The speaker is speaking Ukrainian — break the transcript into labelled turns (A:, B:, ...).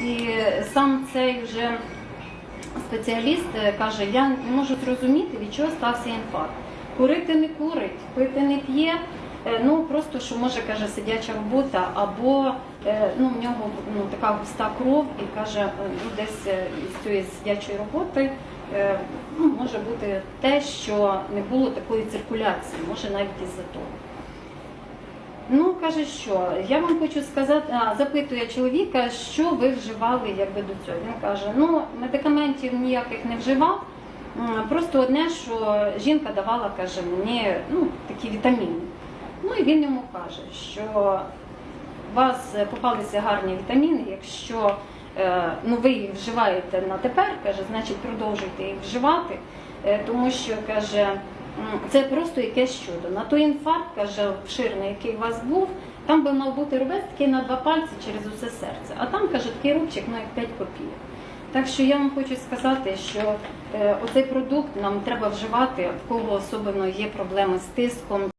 A: І сам цей вже спеціаліст е, каже, я не можу зрозуміти, від чого стався інфаркт. Курити не курить, пити не п'є. е, Ну просто що може каже сидяча робота, або е, ну в нього ну така густа кров, і каже, ну десь із цієї сидячої роботи ну, може бути те, що не було такої циркуляції, може навіть із-за того. Ну, каже, що я вам хочу сказати, а, запитує чоловіка, що ви вживали якби до цього. Він каже, ну медикаментів ніяких не вживав. Просто одне, що жінка давала, каже, мені ну, такі вітаміни. Ну і він йому каже, що у вас попалися гарні вітаміни, якщо е, ну, ви їх вживаєте на тепер, каже, значить продовжуйте їх вживати, е, тому що каже. Це просто якесь чудо. На той інфаркт, каже, обширний, який у вас був, там би мав бути рубець такий на два пальці через усе серце. А там, каже, такий рубчик, ну як 5 копійок. Так що я вам хочу сказати, що е, оцей продукт нам треба вживати, в кого особливо є проблеми з тиском.